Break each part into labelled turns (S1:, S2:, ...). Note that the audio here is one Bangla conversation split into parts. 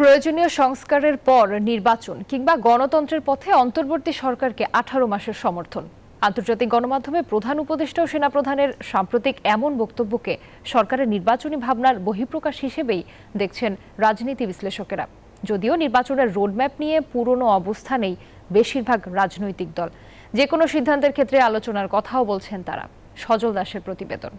S1: প্রয়োজনীয় সংস্কারের পর নির্বাচন কিংবা গণতন্ত্রের পথে অন্তর্বর্তী সরকারকে আঠারো মাসের সমর্থন। আন্তর্জাতিক গণমাধ্যমে প্রধান উপদেষ্টা ও সেনাপ্রধানের সাম্প্রতিক এমন বক্তব্যকে সরকারের নির্বাচনী ভাবনার বহিঃপ্রকাশ হিসেবেই দেখছেন রাজনীতি বিশ্লেষকেরা। যদিও নির্বাচনের রোডম্যাপ নিয়ে পুরনো অবস্থানেই বেশিরভাগ রাজনৈতিক দল। যে কোনো সিদ্ধান্তের ক্ষেত্রে আলোচনার কথাও বলছেন তারা। সজল দাসের প্রতিবেদন।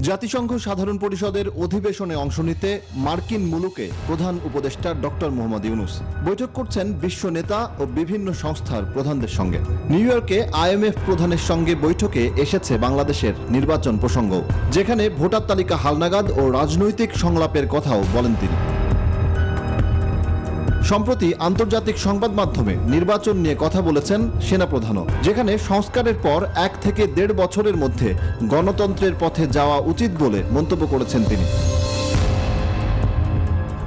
S2: জাতিসংঘ সাধারণ পরিষদের অধিবেশনে অংশ নিতে মার্কিন মুলুকে প্রধান উপদেষ্টা ডক্টর মোহাম্মদ ইউনুস। বৈঠক করছেন বিশ্ব নেতা ও বিভিন্ন সংস্থার প্রধানদের সঙ্গে। নিউ ইয়র্কে আইএমএফ প্রধানের সঙ্গে বৈঠকে এসেছে বাংলাদেশের নির্বাচন প্রসঙ্গ। যেখানে ভোটার তালিকা হালনাগাদ ও রাজনৈতিক সংলাপের কথাও বলেন তিনি। সম্প্রতি আন্তর্জাতিক সংবাদ মাধ্যমে নির্বাচন নিয়ে কথা বলেছেন সেনাপ্রধানও, যেখানে সংস্কারের পর এক থেকে দেড় বছরের মধ্যে গণতন্ত্রের পথে যাওয়া উচিত বলে মন্তব্য করেছেন তিনি।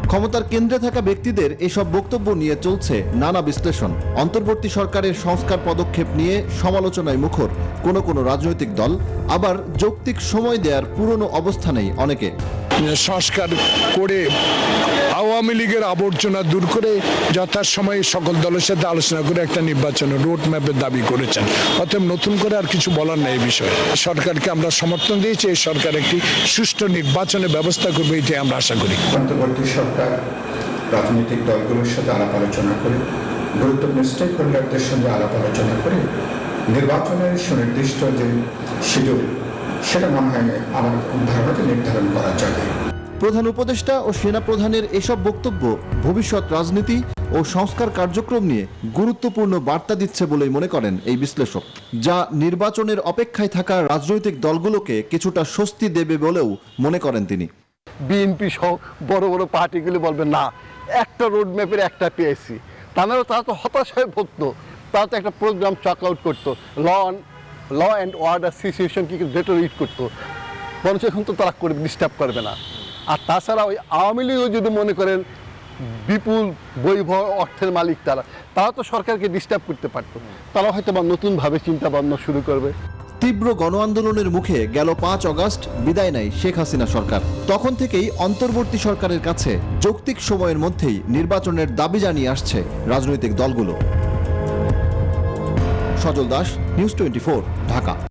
S2: ক্ষমতার কেন্দ্রে থাকা ব্যক্তিদের এসব বক্তব্য নিয়ে চলছে নানা বিশ্লেষণ। অন্তর্বর্তী সরকারের সংস্কার পদক্ষেপ নিয়ে সমালোচনায় মুখর কোনো কোনো রাজনৈতিক দল, আবার যৌক্তিক সময় দেওয়ার পুরনো অবস্থানেই অনেকে।
S3: সংস্কার করে আওয়ামী লীগের আবর্জনা দূর করে যথাসময়ে সকল দলের সাথে আলোচনা করে একটা নির্বাচনের রোড ম্যাপের দাবি করেছেন। অতএব নতুন করে আর কিছু বলার নেই এই বিষয়ে। সরকারকে আমরা সমর্থন দিয়েছি, এই সরকার একটি সুষ্ঠু নির্বাচনের ব্যবস্থা করবে, এটাই আমরা আশা করি।
S4: সরকার, রাজনৈতিক দলগুলোর সাথে আলাপ আলোচনা করে, গুরুত্বপূর্ণ স্টেক হোল্ডারদের সঙ্গে আলাপ আলোচনা করে নির্বাচনের সুনির্দিষ্ট যে শিডিউল সেটা মনে হয় আমার ধারণাতে নির্ধারণ করা যাবে।
S2: প্রধান উপদেষ্টা ও সেনা প্রধানের এসব বক্তব্য ভবিষ্যৎ রাজনীতি ও সংস্কার কার্যক্রম নিয়ে গুরুত্বপূর্ণ বার্তা দিচ্ছে বলেই মনে করেন এই বিশ্লেষক যা নির্বাচনের অপেক্ষায় থাকা রাজনৈতিক দলগুলোকে কিছুটা স্বস্তি দেবে বলেও মনে করেন তিনি।
S5: বিএনপি সহ বড় বড় পার্টিগুলি বলবে না একটা রোড ম্যাপের একটা পেয়েছি। তাহলে তারা তো হতাশ হয়ে ভুগতো তারা তো একটা প্রোগ্রাম চক আউট করতো। ল ল অ্যান্ড অর্ডার সিচুয়েশনকে ডেটোরেট করতো বরঞ্চ এখন তো তারা করবে ডিস্টার্ব করবে না। আর তাছাড়া ওই আওয়ামী লীগও যদি মনে করেন, বিপুল বৈভব অর্থের মালিক তারা তারা তো সরকারকে ডিস্টার্ব করতে পারতো। তারা হয়তো বা নতুনভাবে চিন্তা ভাবনা শুরু করবে।
S2: তীব্র গণ আন্দোলনের মুখে গেল পাঁচ অগাস্ট, বিদায় নেয় শেখ হাসিনা সরকার। তখন থেকেই অন্তর্বর্তী সরকারের কাছে যৌক্তিক সময়ের মধ্যেই নির্বাচনের দাবি জানিয়ে আসছে রাজনৈতিক দলগুলো। Sajal Das news twenty Dhaka.